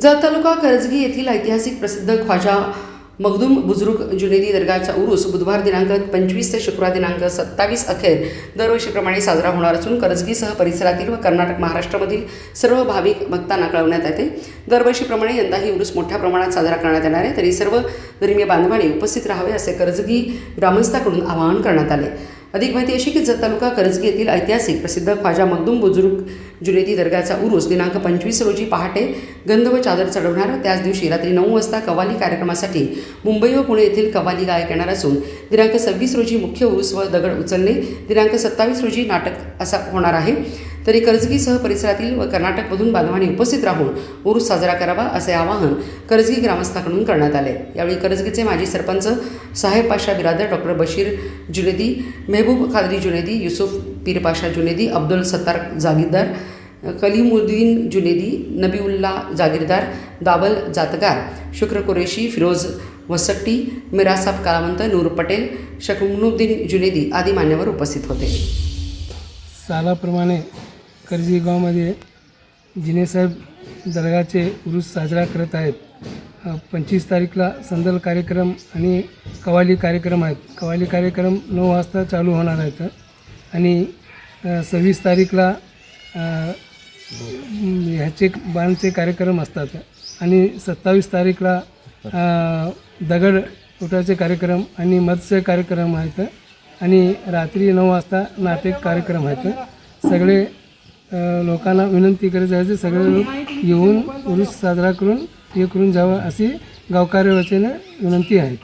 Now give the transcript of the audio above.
जत तालुका करजगी येथील ऐतिहासिक प्रसिद्ध ख्वाजा मखदूम बुजुर्ग जुनेदी दर्गाचा उरूस बुधवार दिनांक पंचवीस ते शुक्रवार दिनांक सत्तावीस अखेर दरवर्षीप्रमाणे साजरा होणार असून करजगीसह परिसरातील व कर्नाटक महाराष्ट्रामधील सर्व भाविक भक्तांना कळवण्यात येते. दरवर्षीप्रमाणे यंदाही उरूस मोठ्या प्रमाणात साजरा करण्यात येणार आहे. तरी सर्व धर्मीय बांधवांनी उपस्थित राहावे असे करजगी ग्रामस्थाकडून आवाहन करण्यात आले. अधिक माहिती अशी की जत तालुका करजगी येथील ऐतिहासिक प्रसिद्ध ख्वाजा मखदूम बुजुर्ग जुनेदी दर्गाचा उरूस दिनांक पंचवीस रोजी पहाटे गंध व चादर चढवणार त्याच दिवशी रात्री नऊ वाजता कव्वाली कार्यक्रमासाठी मुंबई व पुणे येथील कव्वाली गायक येणार असून दिनांक सव्वीस रोजी मुख्य उरूस व दगड उचलणे दिनांक सत्तावीस रोजी नाटक असा होणार आहे. तरी कर्जगीसह परिसरातील व कर्नाटकमधून बांधवांनी उपस्थित राहून उरूस साजरा करावा असे आवाहन कर्जगी ग्रामस्थाकडून करण्यात आले. यावेळी करजगीचे माजी सरपंच साहेब पाशा बिरादर डॉक्टर बशीर जुनेदी मेहबूब खादरी जुनेदी युसुफ पीरपाशा जुनेदी अब्दुल सत्तार जागीरदार कलीमुद्दीन जुनेदी नबीउल्ला जागीरदार दाबल जातगार शुक्र कुरेशी फिरोज वसट्टी मिरासाब कलावंत नूर पटेल शकमुद्दीन जुनेदी आदी मान्यवर उपस्थित होते. सालाप्रमाणे करजीगावमध्ये जिनेसाहेब दर्गाचे उरूस साजरा करत आहेत. पंचवीस तारीखला संदल कार्यक्रम आणि कवाली कार्यक्रम आहेत. कवाली कार्यक्रम नऊ वाजता चालू होणार आहेत. आणि सव्वीस तारीखला ह्याचे बाणचे कार्यक्रम असतात. आणि सत्तावीस तारीखला दगड उठायचे कार्यक्रम आणि मत्स्य कार्यक्रम आहेत. आणि रात्री नऊ वाजता नाटक कार्यक्रम आहेत. सगळे लोकांना विनंती करत आहे सगळे लोक येऊन उरुस साजरा करून हे करून जावं अशी गावकरी वतीनं विनंती आहे.